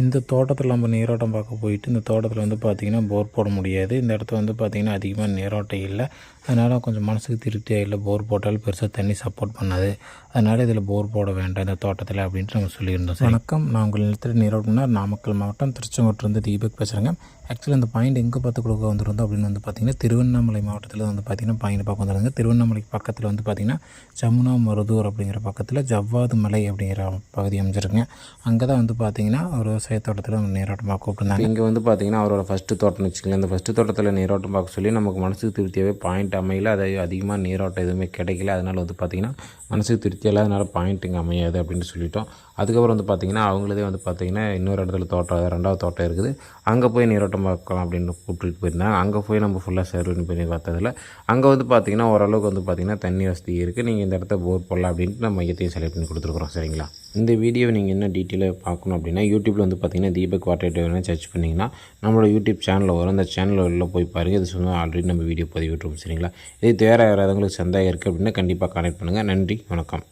இந்த தோட்டத்தில் நம்ம நீரோட்டம் பார்க்க போயிட்டு இந்த தோட்டத்தில் வந்து பார்த்திங்கன்னா போர் போட முடியாது. இந்த இடத்துல வந்து பார்த்திங்கன்னா அதிகமாக நீரோட்டம் இல்லை. அதனால் கொஞ்சம் மனசுக்கு திருப்தியாக இல்லை. போர் போட்டாலும் பெருசாக தண்ணி சப்போர்ட் பண்ணாது. அதனால் இதில் போர் போட வேண்டாம் இந்த தோட்டத்தில் அப்படின்ட்டு நம்ம சொல்லியிருந்தோம். வணக்கம். நான் உங்கள் நிலத்தில் நீரோட்டம்னா நாமக்கல் மாவட்டம் திருச்செங்கோட்டிலிருந்து தீபக் பேசுகிறேங்க ஆக்சுவலி அந்த பாயிண்ட் எங்கே பார்த்து கொடுக்க வந்துருந்தோம் அப்படின்னு வந்து பார்த்திங்கன்னா திருவண்ணாமலை மாவட்டத்தில் வந்து பார்த்திங்கன்னா பாயிண்ட் பார்க்க வந்துருங்க திருவண்ணாமலைக்கு பக்கத்தில் வந்து பார்த்திங்கன்னா ஜமுனா மருதூர் அப்படிங்கிற பக்கத்தில் ஜவ்வாது மலை அப்படிங்கிற பகுதி அமைஞ்சிருக்குங்க. அங்கே தான் வந்து பார்த்திங்கன்னா ஒரு விவசாய தோட்டத்தில் நீரோட்டமாக கூப்பிட்டுருந்தாங்க. இங்கே வந்து பார்த்தீங்கன்னா அவரோட ஃபஸ்ட்டு தோட்டம்னு வச்சுக்கலாம் இந்த ஃபஸ்ட்டு தோட்டத்தில் நீரோட்டம் பார்க்க சொல்லி நமக்கு மனசுக்கு திருப்தியாகவே பாயிண்ட் அமையல. அது அதிகமாக நீரோட்டம் எதுவுமே கிடைக்கல. அதனால் வந்து பார்த்திங்கன்னா மனசுக்கு திருப்தி இல்லாதனால பாயிண்ட் இங்கே அமையாது அப்படின்னு சொல்லிட்டோம். அதுக்கப்புறம் வந்து பார்த்திங்கன்னா அவங்களதே வந்து பார்த்திங்கன்னா இன்னொரு இடத்துல தோட்டம் ரெண்டாவது தோட்டம் இருக்குது. அங்கே போய் நீரோட்டம் பார்க்கலாம் அப்படின்னு கூப்பிட்டுட்டு போயிருந்தாங்க. அங்கே போய் நம்ம ஃபுல்லாக சர்வ் பண்ணி பார்த்ததில் அங்கே வந்து பார்த்திங்கன்னா ஓரளவுக்கு வந்து பார்த்திங்கன்னா தண்ணி வசதி இருக்குது நீங்கள் இந்த இடத்த போர் போடலாம் அப்படின்ட்டு நம்ம மையத்தையும் செலக்ட் பண்ணி கொடுத்துருக்குறோம். சரிங்களா? இந்த வீடியோ நீங்கள் என்ன டீட்டெயிலாக பார்க்கணும் அப்படின்னா யூடியூப்பில் வந்து பார்த்தீங்கன்னா தீபக் வாட்டர் டேவர்னு சர்ச் பண்ணிங்கன்னா நம்மளோட யூடியூப் சேனலில் வரும். அந்த சேனலில் உள்ள போய் பாருங்கள் இது சொன்னால் ஆல்ரெடி நம்ம வீடியோ பதிவிட்டுருவோம். சரிங்களா? இது தேவை யாராவது உங்களுக்கு சந்தேகம் இருக்குது அப்படின்னா கண்டிப்பாக கனெக்ட் பண்ணுங்கள் நன்றி. வணக்கம்.